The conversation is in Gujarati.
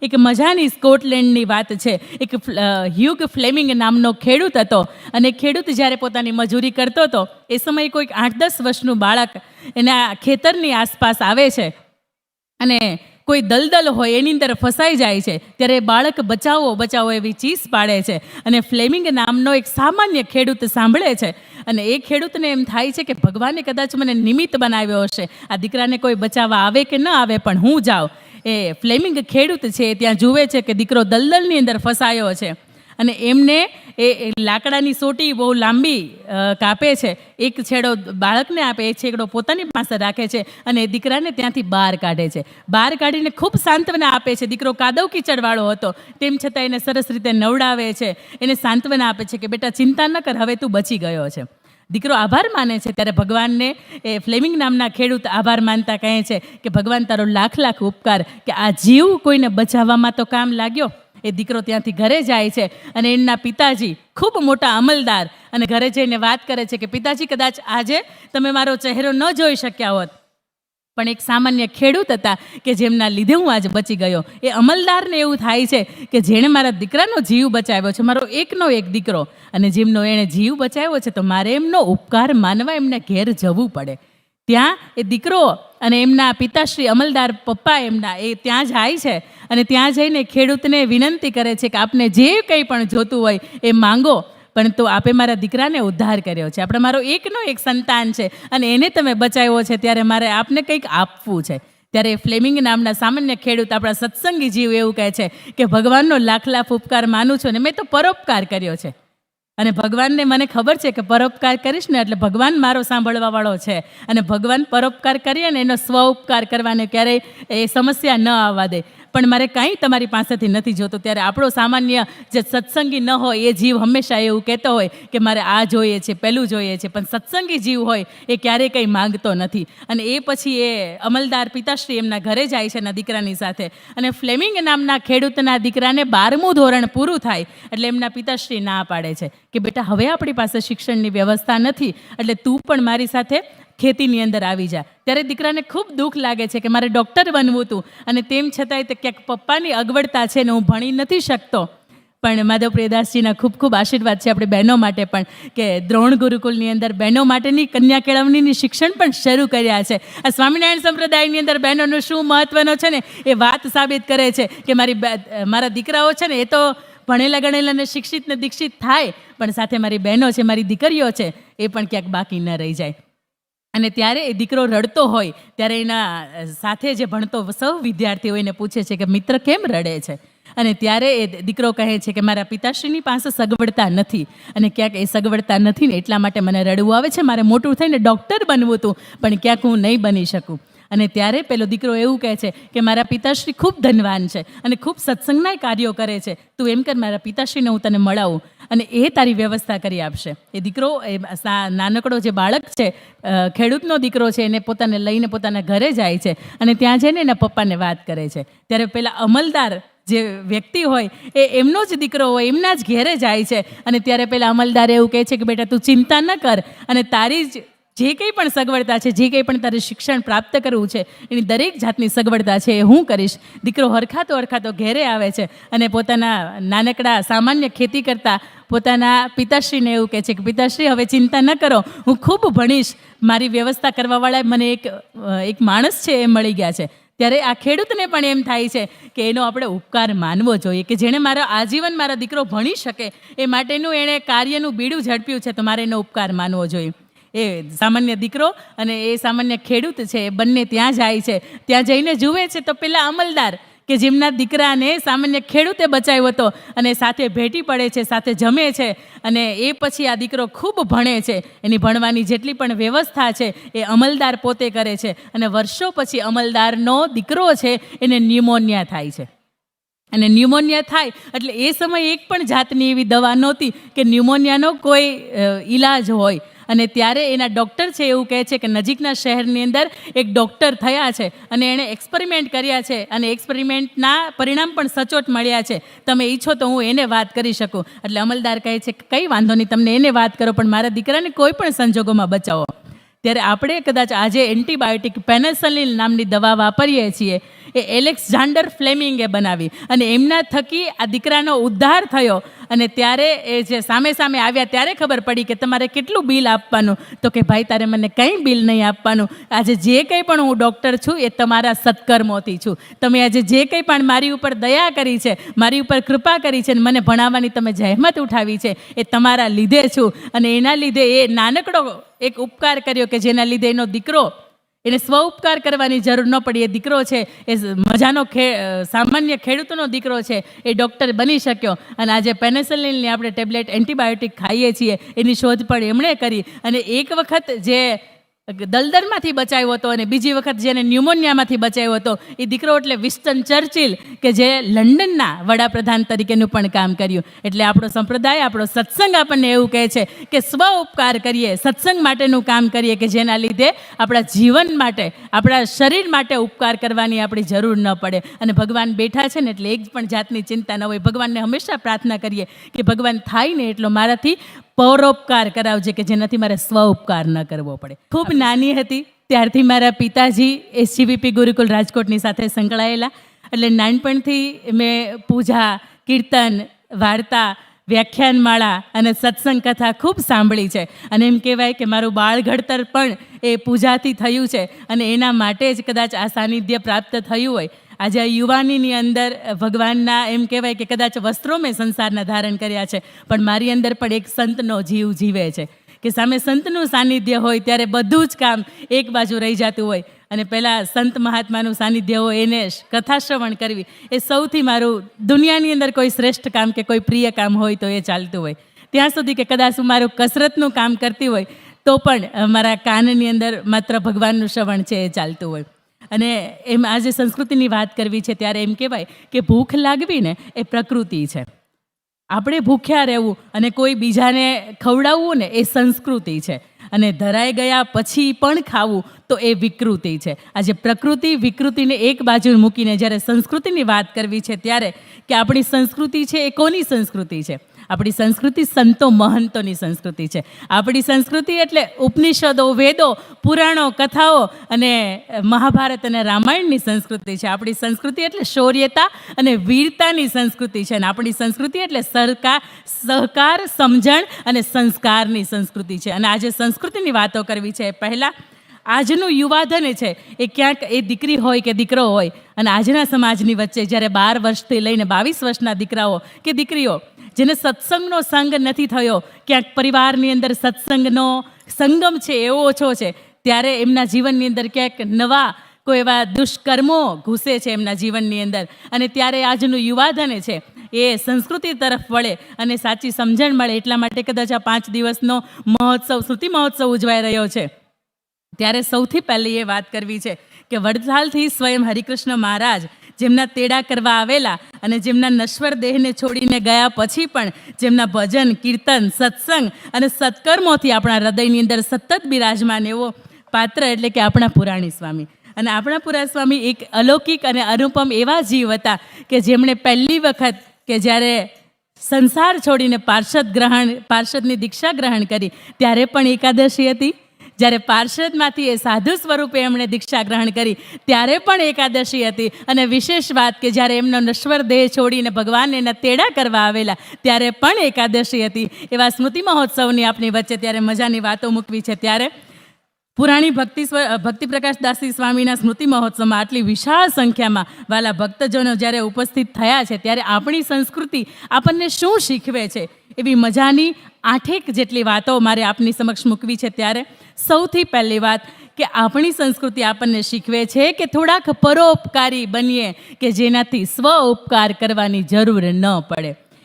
એક મજાની સ્કોટલેન્ડની વાત છે. એક હ્યુગ ફ્લેમિંગ નામનો ખેડૂત હતો અને ખેડૂત જ્યારે પોતાની મજૂરી કરતો હતો, એ સમયે કોઈક આઠ દસ વર્ષનું બાળક એના ખેતરની આસપાસ આવે છે અને કોઈ દલદલ હોય એની અંદર ફસાઈ જાય છે, ત્યારે બાળક બચાવો બચાવો એવી ચીસ પાડે છે અને ફ્લેમિંગ નામનો એક સામાન્ય ખેડૂત સાંભળે છે અને એ ખેડૂતને એમ થાય છે કે ભગવાને કદાચ મને નિમિત્ત બનાવ્યો હશે. આ દીકરાને કોઈ બચાવવા આવે કે ન આવે પણ હું જાઉં. એ ફ્લેમિંગ ખેડૂત છે, ત્યાં જુએ છે કે દીકરો દલદલની અંદર ફસાયો છે. અને એમને એ લાકડાની સોટી બહુ લાંબી કાપે છે. એક છેડો બાળકને આપે એ છેડો પોતાની પાસે રાખે છે અને એ દીકરાને ત્યાંથી બહાર કાઢે છે. બહાર કાઢીને ખૂબ સાંત્વના આપે છે. દીકરો કાદવ કીચડવાળો હતો. તેમ છતાં એને સરસ રીતે નવડાવે છે. એને સાંત્વના આપે છે કે, બેટા, ચિંતા ન કર, હવે તું બચી ગયો છે. દીકરો આભાર માને છે ત્યારે ભગવાનને એ ફ્લેમિંગ નામના ખેડૂત આભાર માનતા કહે છે કે ભગવાન તારો લાખ લાખ ઉપકાર કે આ જીવ કોઈને બચાવવામાં તો કામ લાગ્યો? એ દીકરો ત્યાંથી ઘરે જાય છે અને એમના પિતાજી ખૂબ મોટા અમલદાર અને ઘરે જઈને વાત કરે છે કે પિતાજી કદાચ આજે તમે મારો ચહેરો ન જોઈ શક્યા હોત. પણ એક સામાન્ય ખેડૂત હતા કે જેમના લીધે હું આજે બચી ગયો. એ અમલદારને એવું થાય છે કે જેણે મારા દીકરાનો જીવ બચાવ્યો છે, મારો એકનો એક દીકરો. અને જેમનો એણે જીવ બચાવ્યો છે, તો મારે એમનો ઉપકાર માનવા એમને ઘેર જવું પડે. ત્યાં એ દીકરો અને એમના પિતાશ્રી અમલદાર પપ્પા એમના, એ ત્યાં જાય છે. અને ત્યાં જઈને ખેડૂતને વિનંતી કરે છે કે આપને જે કંઈ પણ જોતું હોય એ માંગો. પણ તો આપે મારા દીકરાને ઉદ્ધાર કર્યો છે. આપણે મારો એકનો એક સંતાન છે અને એને તમે બચાવ્યો છે ત્યારે મારે આપને કંઈક આપવું છે. ત્યારે ફ્લેમિંગ નામના સામાન્ય ખેડૂત આપણા સત્સંગી જીવ એવું કહે છે કે, ભગવાનનો લાખ લાખ ઉપકાર માનું છું ને મેં તો પરોપકાર કર્યો છે. અને ભગવાનને મને ખબર છે કે પરોપકાર કરીશ ને એટલે ભગવાન મારો સાંભળવાવાળો છે. અને ભગવાન પરોપકાર કરીએ ને એનો સ્વ ઉપકાર કરવાને ક્યારેય એ સમસ્યા ન આવવા દે. પણ મારે કાંઈ તમારી પાસેથી નથી જોતો. ત્યારે આપણો સામાન્ય જે સત્સંગી ન હોય, એ જીવ હંમેશા એવું કહેતો હોય કે મારે આ જોઈએ છે, પેલું જોઈએ છે. પણ સત્સંગી જીવ હોય, એ ક્યારેય કંઈ માંગતો નથી. અને એ પછી એ અમલદાર પિતાશ્રી એમના ઘરે જાય છે એના દીકરાની સાથે. અને ફ્લેમિંગ નામના ખેડૂતના દીકરાને બારમું ધોરણ પૂરું થાય, એટલે એમના પિતાશ્રી ના પાડે છે કે, બેટા, હવે આપણી પાસે શિક્ષણની વ્યવસ્થા નથી. એટલે તું પણ મારી સાથે ખેતીની અંદર આવી જા. ત્યારે દીકરાને ખૂબ દુઃખ લાગે છે કે મારે ડૉક્ટર બનવું હતું અને તેમ છતાંય તે ક્યાંક પપ્પાની અગવડતા છે ને હું ભણી નથી શકતો. પણ માધવ પ્રિયદાસજીના ખૂબ ખૂબ આશીર્વાદ છે આપણે બહેનો માટે પણ, કે દ્રોણ ગુરુકુલની અંદર બહેનો માટેની કન્યા કેળવણીની શિક્ષણ પણ શરૂ કર્યા છે. આ સ્વામિનારાયણ સંપ્રદાયની અંદર બહેનોનું શું મહત્વનો છે ને, એ વાત સાબિત કરે છે કે મારી મારા દીકરાઓ છે ને, એ તો ભણેલા ગણેલા ને શિક્ષિત ને દીક્ષિત થાય, પણ સાથે મારી બહેનો છે, મારી દીકરીઓ છે, એ પણ ક્યાંક બાકી ન રહી જાય. અને ત્યારે એ દીકરો રડતો હોય, ત્યારે એના સાથે જે ભણતો સૌ વિદ્યાર્થીઓ એને પૂછે છે કે, મિત્ર કેમ રડે છે? અને ત્યારે એ દીકરો કહે છે કે, મારા પિતાશ્રીની પાસે સગવડતા નથી. અને ક્યાંક એ સગવડતા નથી ને એટલા માટે મને રડવું આવે છે. મારે મોટું થઈને ડૉક્ટર બનવું હતું, પણ ક્યાંક હું નહીં બની શકું. અને ત્યારે પેલો દીકરો એવું કહે છે કે મારા પિતાશ્રી ખૂબ ધનવાન છે અને ખૂબ સત્સંગના કાર્યો કરે છે. તું એમ કર મારા પિતાશ્રીને હું તને મળાવું અને એ તારી વ્યવસ્થા કરી આપશે. એ દીકરો, એ નાનકડો જે બાળક છે ખેડૂતનો દીકરો છે, એને પોતાને લઈને પોતાના ઘરે જાય છે અને ત્યાં જઈને એના પપ્પાને વાત કરે છે. ત્યારે પેલા અમલદાર જે વ્યક્તિ હોય એ એમનો જ દીકરો હોય, એમના જ ઘેરે જાય છે અને ત્યારે પેલા અમલદાર એવું કહે છે કે બેટા તું ચિંતા ન કર અને તારી જ જે કંઈ પણ સગવડતા છે, જે કંઈ પણ તારે શિક્ષણ પ્રાપ્ત કરવું છે, એની દરેક જાતની સગવડતા છે એ હું કરીશ. દીકરો હરખાતો હરખાતો ઘેરે આવે છે અને પોતાના નાનકડા સામાન્ય ખેતી કરતા પોતાના પિતાશ્રીને એવું કહે છે કે, પિતાશ્રી, હવે ચિંતા ન કરો, હું ખૂબ ભણીશ. મારી વ્યવસ્થા કરવાવાળા મને એક એક માણસ છે એ મળી ગયા છે. ત્યારે આ ખેડૂતને પણ એમ થાય છે કે એનો આપણે ઉપકાર માનવો જોઈએ કે જેણે મારા આજીવન મારા દીકરો ભણી શકે એ માટેનું એણે કાર્યનું બીડું ઝડપ્યું છે તો મારે એનો ઉપકાર માનવો જોઈએ. એ સામાન્ય દીકરો અને એ સામાન્ય ખેડૂત છે, એ બંને ત્યાં જાય છે. ત્યાં જઈને જુએ છે તો પેલા અમલદાર કે જેમના દીકરાને સામાન્ય ખેડૂતે બચાવ્યો હતો અને સાથે ભેટી પડે છે, સાથે જમે છે અને એ પછી આ દીકરો ખૂબ ભણે છે. એની ભણવાની જેટલી પણ વ્યવસ્થા છે એ અમલદાર પોતે કરે છે અને વર્ષો પછી અમલદારનો દીકરો છે એને ન્યુમોનિયા થાય છે. અને ન્યુમોનિયા થાય એટલે એ સમયે એક પણ જાતની એવી દવા નહોતી કે ન્યુમોનિયાનો કોઈ ઈલાજ હોય. અને ત્યારે એના ડૉક્ટર છે એવું કહે છે કે નજીકના શહેરની અંદર એક ડૉક્ટર થયા છે અને એણે એક્સપેરિમેન્ટ કર્યા છે અને એક્સપેરિમેન્ટના પરિણામ પણ સચોટ મળ્યા છે. તમે ઈચ્છો તો હું એને વાત કરી શકું. એટલે અમલદાર કહે છે કે કંઈ વાંધો નહીં, તમને એને વાત કરો, પણ મારા દીકરાને કોઈ પણ સંજોગોમાં બચાવો. ત્યારે આપણે કદાચ આજે એન્ટીબાયોટિક પેનેસલિન નામની દવા વાપરીએ છીએ. એ એલેક્ઝાન્ડર ફ્લેમિંગે બનાવી અને એમના થકી આ દીકરાનો ઉદ્ધાર થયો. અને ત્યારે એ જે સામે સામે આવ્યા ત્યારે ખબર પડી કે તમારે કેટલું બિલ આપવાનું. તો કે ભાઈ, તારે મને કંઈ બિલ નહીં આપવાનું. આજે જે કંઈ પણ હું ડૉક્ટર છું એ તમારા સત્કર્મોથી છું. તમે આજે જે કંઈ પણ મારી ઉપર દયા કરી છે, મારી ઉપર કૃપા કરી છે અને મને ભણાવવાની તમે જહેમત ઉઠાવી છે, એ તમારા લીધે છું. અને એના લીધે એ નાનકડો એક ઉપકાર કર્યો કે જેના લીધે એનો દીકરો એને સ્વ ઉપકાર કરવાની જરૂર ન પડી. એ દીકરો છે, એ મજાનો ખે સામાન્ય ખેડૂતનો દીકરો છે, એ ડૉક્ટર બની શક્યો. અને આજે પેનેસલિનની આપણે ટેબ્લેટ એન્ટીબાયોટિક ખાઈએ છીએ, એની શોધ પણ એમણે કરી. અને એક વખત જે દલદરમાંથી બચાવ્યો હતો અને બીજી વખત જેને ન્યુમોનિયામાંથી બચાવ્યો હતો, એ દીકરો એટલે વિસ્ટન ચર્ચિલ, કે જે લંડનના વડાપ્રધાન તરીકેનું પણ કામ કર્યું. એટલે આપણો સંપ્રદાય, આપણો સત્સંગ આપણને એવું કહે છે કે સ્વ ઉપકાર કરીએ, સત્સંગ માટેનું કામ કરીએ કે જેના લીધે આપણા જીવન માટે, આપણા શરીર માટે ઉપકાર કરવાની આપણી જરૂર ન પડે. અને ભગવાન બેઠા છે ને એટલે એક પણ જાતની ચિંતા ન હોય. ભગવાનને હંમેશા પ્રાર્થના કરીએ કે ભગવાન થાય ને એટલો મારાથી પરોપકાર કરાવજે કે જેનાથી મારે સ્વ ઉપકાર ન કરવો પડે. ખૂબ નાની હતી ત્યારથી મારા પિતાજી એસજીવીપી ગુરુકુલ રાજકોટની સાથે સંકળાયેલા. એટલે નાનપણથી મેં પૂજા કીર્તન વાર્તા વ્યાખ્યાનમાળા અને સત્સંગ કથા ખૂબ સાંભળી છે. અને એમ કહેવાય કે મારું બાળ ઘડતર પણ એ પૂજાથી થયું છે. અને એના માટે જ કદાચ આ સાનિધ્ય પ્રાપ્ત થયું હોય. આજે આ યુવાનીની અંદર ભગવાનના એમ કહેવાય કે કદાચ વસ્ત્રો મેં સંસારના ધારણ કર્યા છે, પણ મારી અંદર પણ એક સંતનો જીવ જીવે છે. કે સામે સંતનું સાનિધ્ય હોય ત્યારે બધું જ કામ એક બાજુ રહી જતું હોય. અને પહેલાં સંત મહાત્માનું સાનિધ્ય હોય એને કથા શ્રવણ કરવી, એ સૌથી મારું દુનિયાની અંદર કોઈ શ્રેષ્ઠ કામ કે કોઈ પ્રિય કામ હોય તો એ ચાલતું હોય. ત્યાં સુધી કે કદાચ હું મારું કસરતનું કામ કરતી હોય, તો પણ મારા કાનની અંદર માત્ર ભગવાનનું શ્રવણ છે એ ચાલતું હોય. અને એમ આજે સંસ્કૃતિની વાત કરવી છે ત્યારે એમ કહેવાય કે ભૂખ લાગવી ને એ પ્રકૃતિ છે. આપણે ભૂખ્યા રહેવું અને કોઈ બીજાને ખવડાવવું ને એ સંસ્કૃતિ છે. અને ધરાઈ ગયા પછી પણ ખાવું તો એ વિકૃતિ છે. આજે પ્રકૃતિ વિકૃતિને એક બાજુ મૂકીને જ્યારે સંસ્કૃતિની વાત કરવી છે ત્યારે કે આપણી સંસ્કૃતિ છે એ કોની સંસ્કૃતિ છે? આપણી સંસ્કૃતિ સંતો મહંતોની સંસ્કૃતિ છે. આપણી સંસ્કૃતિ એટલે ઉપનિષદો, વેદો, પુરાણો, કથાઓ અને મહાભારત અને રામાયણની સંસ્કૃતિ છે. આપણી સંસ્કૃતિ એટલે શૌર્યતા અને વીરતાની સંસ્કૃતિ છે અને આપણી સંસ્કૃતિ એટલે સરકાર, સહકાર, સમજણ અને સંસ્કારની સંસ્કૃતિ છે. અને આજે સંસ્કૃતિની વાતો કરવી છે. પહેલાં આજનું યુવાધન છે એ ક્યાંક એ દીકરી હોય કે દીકરો હોય અને આજના સમાજની વચ્ચે જ્યારે બાર વર્ષથી લઈને બાવીસ વર્ષના દીકરાઓ કે દીકરીઓ જેને સત્સંગનો સંગ નથી થયો. ક્યાંક પરિવારની અંદર સત્સંગનો સંગમ છે, એવો ઓછો છે. ત્યારે એમના જીવનની અંદર ક્યાંક નવા કોઈ એવા દુષ્કર્મો ઘૂસે છે એમના જીવનની અંદર. અને ત્યારે આજનું યુવાધન છે, એ સંસ્કૃતિ તરફ વળે અને સાચી સમજણ મળે. એટલા માટે કદાચ આ પાંચ દિવસનો મહોત્સવ, શ્રુતિ મહોત્સવ ઉજવાઈ રહ્યો છે. ત્યારે સૌથી પહેલી એ વાત કરવી છે કે વડતાલથી સ્વયં હરિકૃષ્ણ મહારાજ જેમના તેડા કરવા આવેલા અને જેમના નશ્વર દેહને છોડીને ગયા પછી પણ જેમના ભજન, કીર્તન, સત્સંગ અને સત્કર્મોથી આપણા હૃદયની અંદર સતત બિરાજમાન એવો પાત્ર એટલે કે આપણા પુરાણી સ્વામી. અને આપણા પુરા સ્વામી એક અલૌકિક અને અનુપમ એવા જીવ હતા કે જેમણે પહેલી વખત કે જ્યારે સંસાર છોડીને પાર્ષદ ગ્રહણ, પાર્ષદની દીક્ષા ગ્રહણ કરી, ત્યારે પણ એકાદશી હતી. જ્યારે પાર્ષદમાંથી એ સાધુ સ્વરૂપે એમણે દીક્ષા ગ્રહણ કરી, ત્યારે પણ એકાદશી હતી. અને વિશેષ વાત કે જ્યારે એમનો નશ્વર દેહ છોડીને ભગવાન એના તેડા કરવા આવેલા, ત્યારે પણ એકાદશી હતી. એવા સ્મૃતિ મહોત્સવની આપણી વચ્ચે ત્યારે મજાની વાતો મૂકવી છે. ત્યારે પુરાણી ભક્તિ ભક્તિ પ્રકાશદાસજી સ્વામીના સ્મૃતિ મહોત્સવમાં આટલી વિશાળ સંખ્યામાં વાલા ભક્તજનો જ્યારે ઉપસ્થિત થયા છે, ત્યારે આપણી સંસ્કૃતિ આપણને શું શીખવે છે? એવી મજાની આઠેક જેટલી વાતો મારે આપની સમક્ષ મૂકવી છે ત્યારે સૌથી પહેલી વાત કે આપણી સંસ્કૃતિ આપણને શીખવે છે કે થોડાક પરોપકારી બનીએ કે જેનાથી સ્વ ઉપકાર કરવાની જરૂર ન પડે.